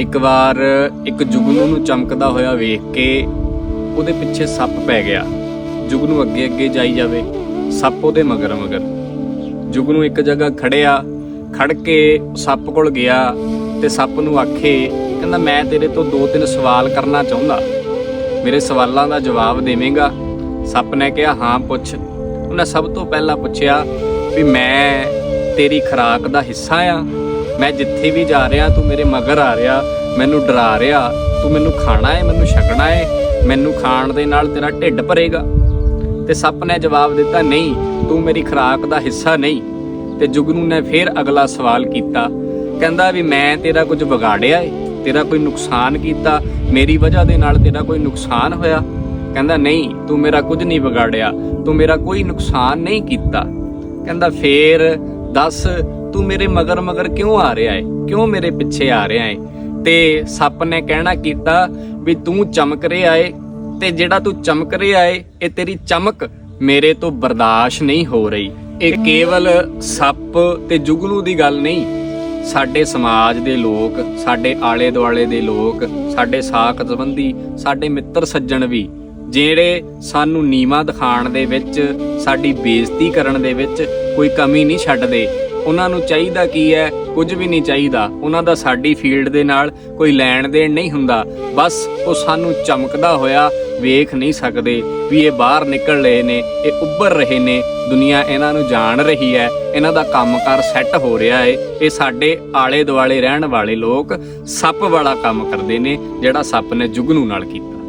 ਇੱਕ ਵਾਰ ਇੱਕ ਜੁਗਨੂ ਨੂੰ ਚਮਕਦਾ ਹੋਇਆ ਵੇਖ ਕੇ ਉਹਦੇ ਪਿੱਛੇ ਸੱਪ ਪੈ ਗਿਆ। ਜੁਗਨੂ ਅੱਗੇ ਅੱਗੇ ਜਾਈ ਜਾਵੇ, ਸੱਪ ਉਹਦੇ ਮਗਰ ਮਗਰ। ਜੁਗਨੂ ਇੱਕ ਜਗ੍ਹਾ ਖੜਿਆ, ਖੜ ਕੇ ਸੱਪ ਕੋਲ ਗਿਆ ਤੇ ਸੱਪ ਨੂੰ ਆਖੇ, ਕਹਿੰਦਾ, ਮੈਂ ਤੇਰੇ ਤੋਂ ਦੋ ਤਿੰਨ ਸਵਾਲ ਕਰਨਾ ਚਾਹੁੰਦਾ। ਮੇਰੇ ਸਵਾਲਾਂ ਦਾ ਜਵਾਬ ਦੇਵੇਂਗਾ? ਸੱਪ ਨੇ ਕਿਹਾ, ਹਾਂ, ਪੁੱਛ। ਉਹਨੇ ਸਭ ਤੋਂ ਪਹਿਲਾਂ ਪੁੱਛਿਆ ਵੀ ਮੈਂ ਤੇਰੀ ਖੁਰਾਕ ਦਾ ਹਿੱਸਾ ਆ? ਮੈਂ ਜਿੱਥੇ ਵੀ ਜਾ ਰਿਹਾ, ਤੂੰ ਮੇਰੇ ਮਗਰ ਆ ਰਿਹਾ, ਮੈਨੂੰ ਡਰਾ ਰਿਹਾ, ਤੂੰ ਮੈਨੂੰ ਖਾਣਾ ਹੈ, ਮੈਨੂੰ ਛਕਣਾ ਹੈ, ਮੈਨੂੰ ਖਾਣ ਦੇ ਨਾਲ ਤੇਰਾ ਢਿੱਡ ਭਰੇਗਾ। ਤੇ ਸੱਪ ਨੇ ਜਵਾਬ ਦਿੱਤਾ, ਨਹੀਂ, ਤੂੰ ਮੇਰੀ ਖੁਰਾਕ ਦਾ ਹਿੱਸਾ ਨਹੀਂ। ਤੇ ਜੁਗਨੂ ਨੇ ਫਿਰ ਅਗਲਾ ਸਵਾਲ ਕੀਤਾ, ਕਹਿੰਦਾ ਵੀ ਮੈਂ ਤੇਰਾ ਕੁਝ ਵਿਗਾੜਿਆ ਏ, ਤੇਰਾ ਕੋਈ ਨੁਕਸਾਨ ਕੀਤਾ, ਮੇਰੀ ਵਜ੍ਹਾ ਦੇ ਨਾਲ ਤੇਰਾ ਕੋਈ ਨੁਕਸਾਨ ਹੋਇਆ? ਕਹਿੰਦਾ, ਨਹੀਂ, ਤੂੰ ਮੇਰਾ ਕੁਝ ਨਹੀਂ ਵਿਗਾੜਿਆ, ਤੂੰ ਮੇਰਾ ਕੋਈ ਨੁਕਸਾਨ ਨਹੀਂ ਕੀਤਾ। ਕਹਿੰਦਾ, ਫੇਰ ਦੱਸ ਤੂੰ ਮੇਰੇ ਮਗਰ ਮਗਰ ਕਿਉਂ ਆ ਰਿਹਾ ਏ? ਕਿਉਂ ਮੇਰੇ ਪਿੱਛੇ ਆ ਰਿਹਾ ਏ? ਤੇ ਸੱਪ ਨੇ ਕਹਿਣਾ ਕੀਤਾ ਵੀ ਤੂੰ ਚਮਕ ਰਿਹਾ ਏ ਤੇ ਜਿਹੜਾ ਤੂੰ ਚਮਕ ਰਿਹਾ ਏ, ਇਹ ਤੇਰੀ ਚਮਕ ਮੇਰੇ ਤੋਂ ਬਰਦਾਸ਼ਤ ਨਹੀਂ ਹੋ ਰਹੀ। ਇਹ ਕੇਵਲ ਸੱਪ ਤੇ ਜੁਗਨੂ ਦੀ ਗੱਲ ਨਹੀਂ। ਸਾਡੇ ਸਮਾਜ ਦੇ ਲੋਕ, ਸਾਡੇ ਆਲੇ ਦੁਆਲੇ ਦੇ ਲੋਕ, ਸਾਡੇ ਸਾਖ ਸੰਬੰਧੀ, ਸਾਡੇ ਮਿੱਤਰ ਸੱਜਣ ਵੀ, ਜਿਹੜੇ ਸਾਨੂੰ ਨੀਵਾ ਦਿਖਾਣ ਦੇ ਵਿੱਚ, ਸਾਡੀ ਬੇਇੱਜ਼ਤੀ ਕਰਨ ਦੇ ਵਿੱਚ ਕੋਈ ਕਮੀ ਨਹੀਂ ਛੱਡਦੇ। ਉਹਨਾਂ ਨੂੰ ਚਾਹੀਦਾ ਕੀ ਹੈ? ਕੁਝ ਵੀ ਨਹੀਂ ਚਾਹੀਦਾ। ਉਹਨਾਂ ਦਾ ਸਾਡੀ ਫੀਲਡ ਦੇ ਨਾਲ ਕੋਈ ਲੈਣ ਦੇਣ ਨਹੀਂ ਹੁੰਦਾ। ਬਸ ਉਹ ਸਾਨੂੰ ਚਮਕਦਾ ਹੋਇਆ ਵੇਖ ਨਹੀਂ ਸਕਦੇ ਵੀ ਇਹ ਬਾਹਰ ਨਿਕਲ ਰਹੇ ਨੇ, ਇਹ ਉੱਭਰ ਰਹੇ ਨੇ। ਦੁਨੀਆ ਇਹਨਾਂ ਨੂੰ ਜਾਣ ਰਹੀ ਹੈ। ਇਹਨਾਂ ਦਾ ਕੰਮਕਾਰ ਸੈੱਟ ਹੋ ਰਿਹਾ ਹੈ ਇਹ ਸਾਡੇ ਆਲੇ ਦੁਆਲੇ ਰਹਿਣ ਵਾਲੇ ਲੋਕ ਸੱਪ ਵਾਲਾ ਕੰਮ ਕਰਦੇ ਨੇ, ਜਿਹੜਾ ਸੱਪ ਨੇ ਜੁਗਨੂ ਨਾਲ ਕੀਤਾ।